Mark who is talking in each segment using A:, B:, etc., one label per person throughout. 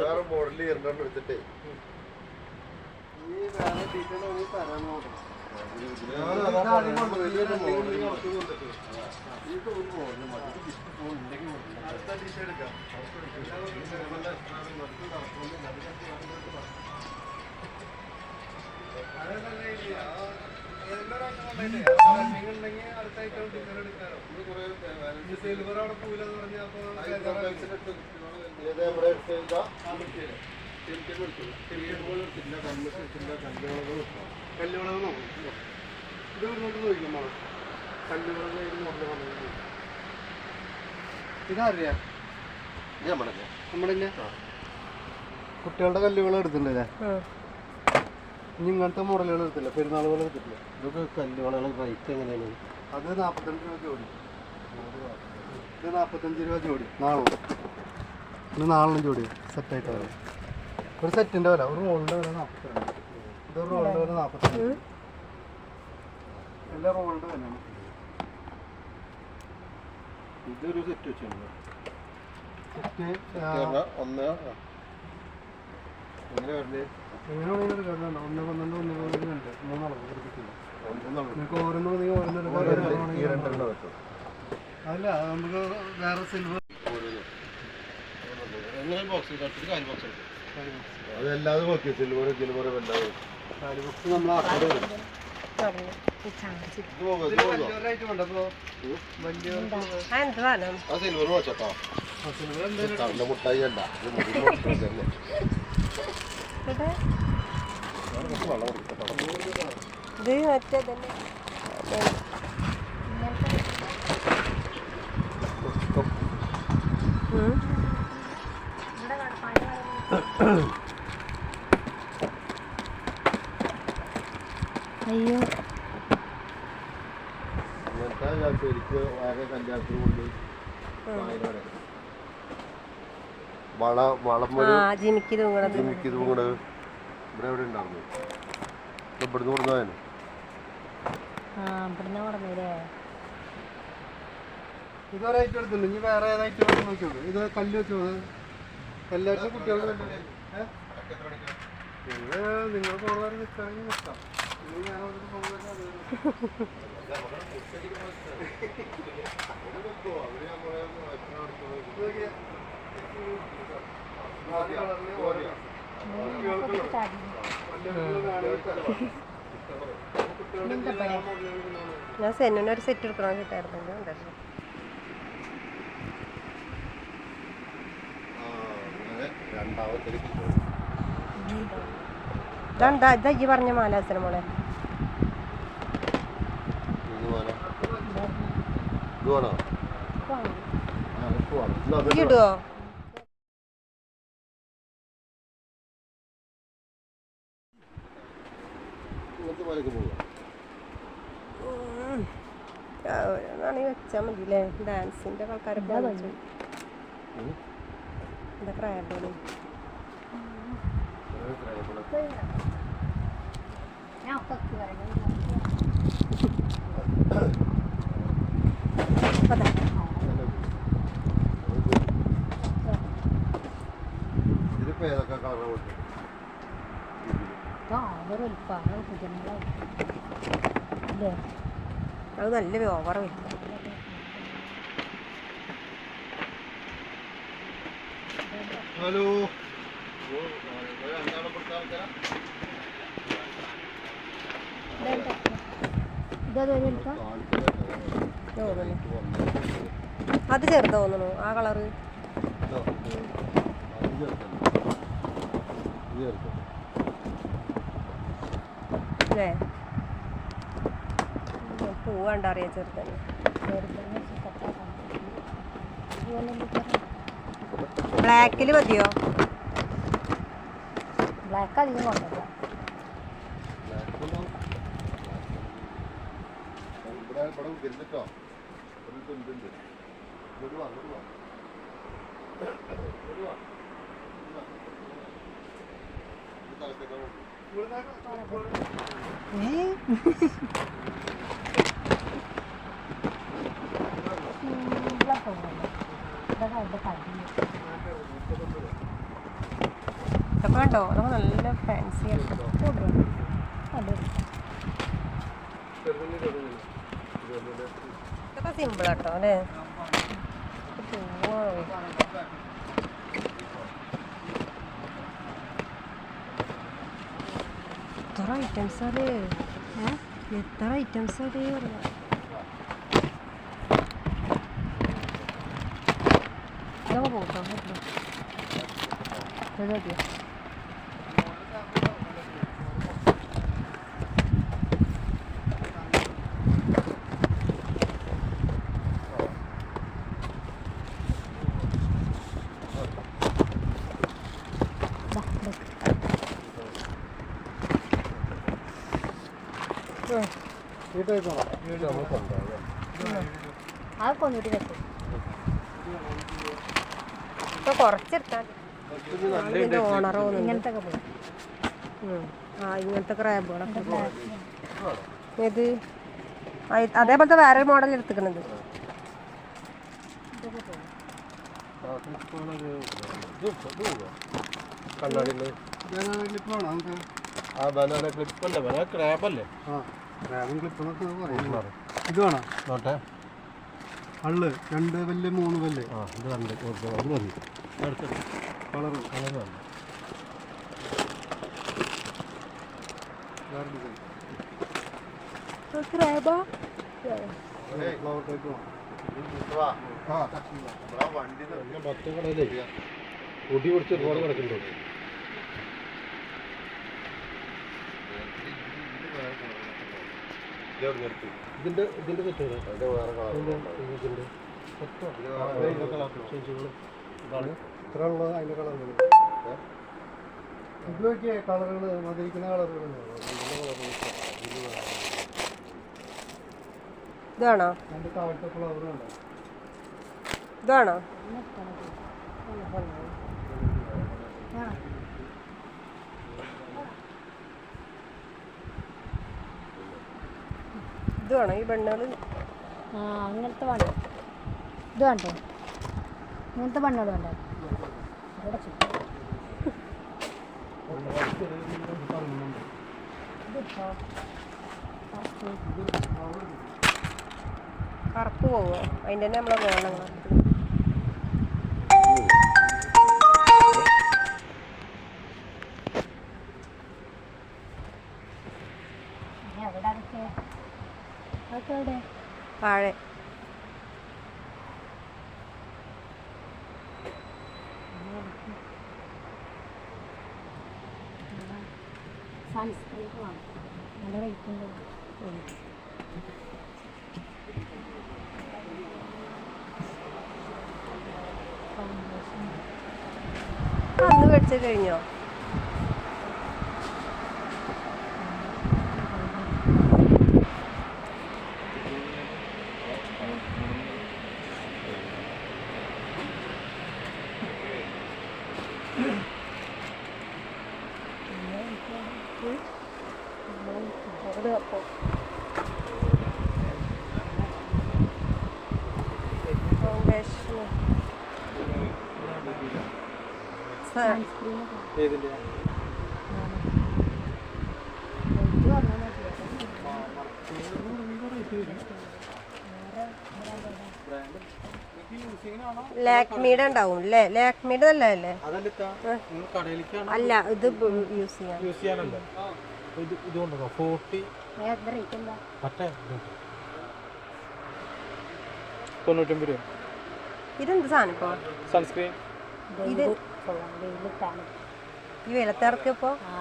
A: വേറെ മോഡലിൽ ഇരണ്ടെണ്ണം എടുത്തിട്ടേ. അടുത്ത ഡിഷ് എടുക്കാം.
B: ഇതറിയാ
A: നമ്മുടെ
B: നമ്മുടെ കുട്ടികളുടെ കല്ലുകൾ എടുത്തിട്ടുണ്ടല്ലേ ഇനി ഇങ്ങനത്തെ മോഡലുകൾ എടുത്തില്ല. പെരുന്നാൾ പോലെ എടുത്തിട്ടില്ല.
A: ഇതൊക്കെ കല്ലുകളുടെ റേറ്റ് എങ്ങനെയാണ്?
B: അത് നാൽപ്പത്തഞ്ച് രൂപ ജോഡി. ഇത് നാൽപ്പത്തഞ്ച് രൂപ ജോഡി. നാളും. ഇത് നാളിനും ജോഡി. സെറ്റായിട്ട് വരാം. ഒരു സെറ്റിന്റെ വില. ഒരു റോളിന്റെ വില നാൽപ്പത്തിരണ്ട് ഇത് ഒരു റോളിന്റെ വില നാൽപ്പത്തഞ്ച് എല്ലാ റോളിന്റെ വിലയാണ്.
A: ഇതൊരു സെറ്റ് വെച്ചിട്ടുണ്ട്.
B: സെറ്റ്
A: ഒന്ന് എങ്ങനെ വരണേ
B: എങ്ങനെ വേണമെങ്കിലും എടുക്കാം ഒന്ന് പന്ത്രണ്ട് പന്ത്രണ്ട് രണ്ട്. നിങ്ങൾക്ക് ഓരോന്ന് മതി ഓരോന്ന് അല്ല നമുക്ക് വേറെ സിൽവർ
A: അതെല്ലാതും നോക്കി സിൽവർ സിൽവർ സിൽവർ മുട്ടായി അല്ല ഇത്
C: ഇത് മറ്റേ തന്നെ. അയ്യോ.
A: ശരിക്ക് കൊണ്ട് വയനാട് വള വളം
C: ആ
A: ഒരു
C: ജിമിക്ക് തൂങ്ങണത്.
A: ജിമിക്ക് ഇതും കൂടെ ഇവിടെ എവിടെ ഉണ്ടായിരുന്നു? ഇത് ഇവിടുന്ന്
C: ഇവിടുന്ന് പറഞ്ഞല്ലേ
B: ഇതൊരായിട്ട് എടുത്തില്ല ഇനി വേറെ ഏതായിട്ട് വേണം നോക്കിയോളൂ ഇത് കല്ല് വെച്ചോ എല്ലാവർക്കും കുട്ടികൾ ഇത് നിങ്ങൾ പോകുന്നവരെ നിൽക്കുകയാണെങ്കിൽ നിൽക്കാം ഞാൻ അവിടെ പോകുന്നത്
C: ഞാൻ സെന്നിനൊരു സെറ്റ് എടുക്കണം കിട്ടായിരുന്നു ഇതാണ്ടാ ഇതാ ഈ പറഞ്ഞ മാലാസന മോളെ. ഇടുവോ? ഓരോന്നാണെങ്കിൽ വെച്ചാൽ മതില്ലേ ഡാൻസിന്റെ ആൾക്കാരൊക്കെ വെച്ചു. എന്താ ക്രാബോളി അതാ
A: ഇതിലിപ്പോ ഏതൊക്കെ
C: അത് നല്ല ഓവർ വരും
A: ഹലോ.
C: അത് ചെറുത് തോന്നുന്നു. ആ കളറ്? അല്ലേ? പൂവാണ്ട് അറിയാം ചെറുതന്നെ ബ്ലാക്കിൽ മതിയോ?
D: ബ്ലാക്ക് അധികം കൊണ്ടുവരില്ല
A: ഇവിടെ
C: ഇതൊക്കെ കണ്ടോ? അതൊക്കെ നല്ല ഫാൻസി ഇതൊക്കെ സിമ്പിൾ ആട്ടോ അല്ലേ? പൂവാണ്. എത്ര ഐറ്റംസ് അത് എത്ര ഐറ്റംസ് അത് ഇതൊക്കെ പോട്ടോ മതിയോ
D: അതൊക്കെ ഒന്നുകൂടി വെക്കും
C: ഇപ്പൊ കൊറച്ചെടുത്താൽ ഓണറോ
D: ഇങ്ങനത്തെ
C: ആ ഇങ്ങനത്തെ ക്രാബുകളൊക്കെ ഇത് അതേപോലത്തെ വേറെ മോഡൽ എടുത്തിക്കണത്
A: ആ ബനാന ക്ലിപ്പ് അല്ലേ? ബനാന ക്രാബ് അല്ലേ?
B: ഇത് വേണോ?
A: നോട്ടെ.
B: അള്ള് രണ്ട് പല്ല് മൂന്ന് പല്ല്
A: ആ ഇത് ഓക്കെ അത് മതി.
B: കളർ
A: കളർ
B: വേണം
A: വണ്ടി പൊടി പിടിച്ച് റോഡ് കിടക്കുന്നുണ്ട് ഇതിന്റെ ഇതിന്റെ അതിന്റെ വേറെ കളർ ഇതിന്റെ
B: ഇത്ര ഉള്ളത് അതിന്റെ കളർ ഇത് നോക്കിയേ കളറുകൾ മതിരിക്കുന്ന കളറുകൾ
C: ഇതാണോ? ഇതാണോ? ഇതാണോ ഈ പെണ്ണുകൾ
D: ആ അങ്ങനത്തെ വേണ്ട ഇത് വേണ്ടോ? ഇങ്ങനത്തെ ബണ്ണുകൾ വേണ്ട.
C: കറുപ്പ് പോവോ അതിന്റെ തന്നെ നമ്മളെ വേണം.
D: Yeah, നല്ല റേറ്റ് ഉണ്ട്.
C: അന്ന് പഠിച്ചു കഴിഞ്ഞോ അത് അപ്പോ ഫൗണ്ടേഷൻ
D: സൺസ്ക്രീൻ
B: ഏതിന്റെ
D: ഇത് പറഞ്ഞാൽ മതി
C: ലാക്മിയുടെ ഉണ്ടാവും അല്ലേ? ലാക്മിയുടെ അല്ല അല്ലേ? അല്ല ഇത് യൂസ്
B: ചെയ്യാൻ.
C: ഇതെന്ത് സാധനം
B: സൺസ്ക്രീൻ
C: ഇത്
D: വെയിലിട്ടാണ്
C: ഈ വെയിലത്തിറക്കിയപ്പോ
D: ആ.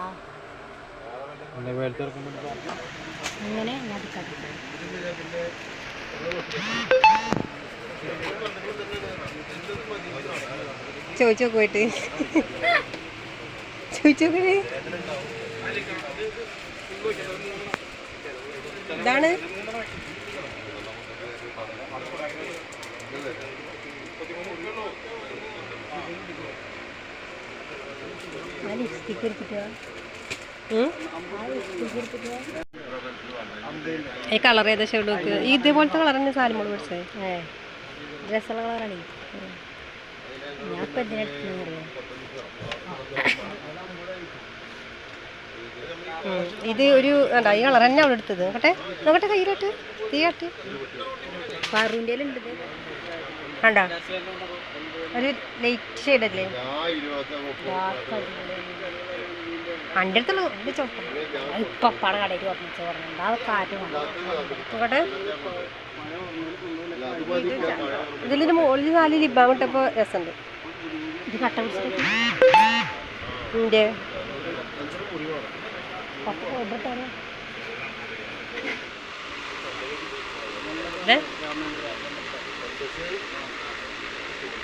D: ഇങ്ങനെ ഞാൻ
C: ചോദിച്ചു പോയിട്ട്. ചോദിച്ചു ഇതാണ്
D: ആ ലിപ്സ്റ്റിക്ക് എടുത്തിട്ട്
C: ഉം?
D: ആ ലിപ്സ്റ്റിക്ക് എടുത്തിട്ട്
C: ഈ കളർ ഏതാ ഷെയ്ഡ് നോക്ക്. ഇതേപോലത്തെ കളർ തന്നെ സാധനം പഠിച്ചത്
D: ഏ ഡ്രസ്സുള്ള കളറാണ് ഞാൻ ഇപ്പം
C: ഉം. ഇത് ഒരു വേണ്ട ഈ കളർ തന്നെ അവളെടുത്തത് നോക്കട്ടെ നോക്കട്ടെ കയ്യിലോട്ട്. തീയാട്ട്
D: പാറുവിന്റെ ഉണ്ട്
C: കണ്ട? ഒരു ലൈറ്റ്
A: ഷെയ്ഡല്ലേ
C: എന്റെ അടുത്തുള്ളൂ എന്റെ ചോപ്പം
D: ഇപ്പം പട കടയിൽ പറഞ്ഞു കാറ്റ്
C: നോക്കട്ടെ
A: അല്ല, അത് മതി മഴ
C: ഇതിലൊരു മുകളിൽ നാല് ലിബാം ഇട്ടപ്പോൾ രസമുണ്ട്.
D: ഇത് കട്ട പിടിച്ചിട്ട്
C: എന്റെ
D: പത്ത്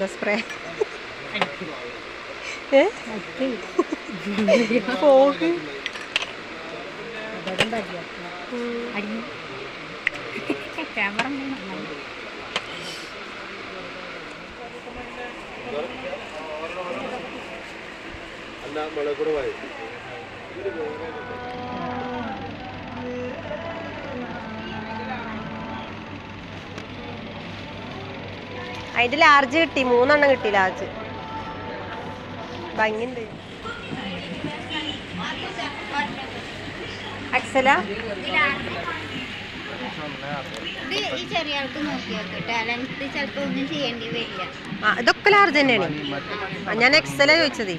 C: എന്താ സ്പ്രേ ഏ? പോക്ക്
D: അടിഞ്ഞു ക്യാമറ
A: അല്ല മുളക് കൂടെ വായി
C: അതിന്റെ ലാർജ് കിട്ടി. മൂന്നെണ്ണം കിട്ടി ലാർജ് ഭംഗിണ്ട് അക്സല ഇതൊക്കെ ലാർജ് തന്നെയാണ്. ഞാൻ എക്സല ചോദിച്ചത്.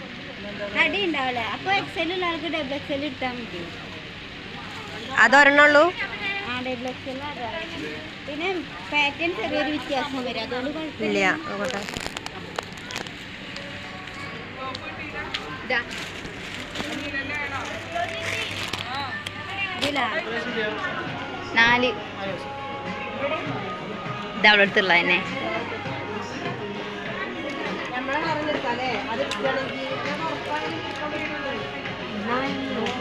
E: അതൊരെണ്ണുള്ളൂ ഉണ്ടാവില്ല? അപ്പോൾ ഉള്ള ആൾക്ക് ഡബിൾ എക്സൽ ഇട്ടാൽ മതി.
C: അതൊരെണ്ണേ
E: എക്സൽ പിന്നെ പാറ്റേൺ ചെറിയൊരു വ്യത്യാസം വരും. അതുകൊണ്ട് കുഴപ്പമില്ല.
C: നോക്കട്ടെ.
E: നാല്. ഇത് അവിടെ അടുത്തുള്ള തന്നെ.
D: സൗണ്ട് വിളിക്കുന്നത്
C: ആ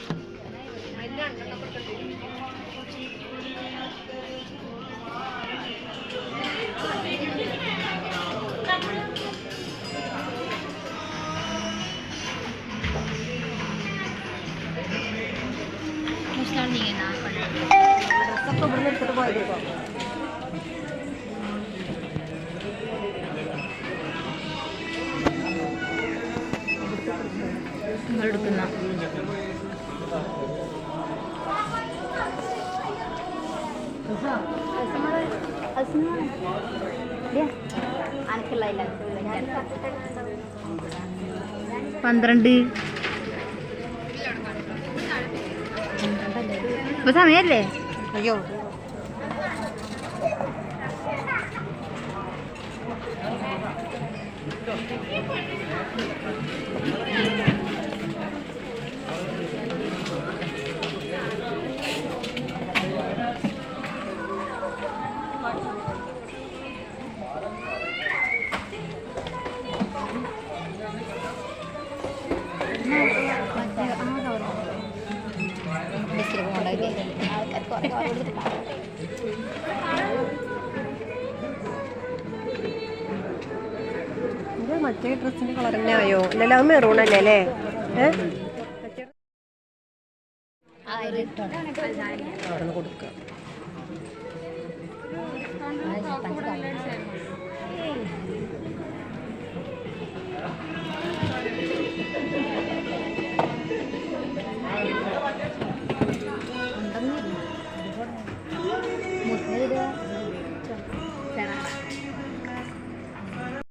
E: പന്ത്രണ്ട്. ഇപ്പൊ സമയല്ലേ?
C: അയ്യോ. കളർ തന്നെ ആയോ? അല്ലല്ലോ അത് മെറൂൺ അല്ലേ അല്ലേ?
D: കൊടുക്കുക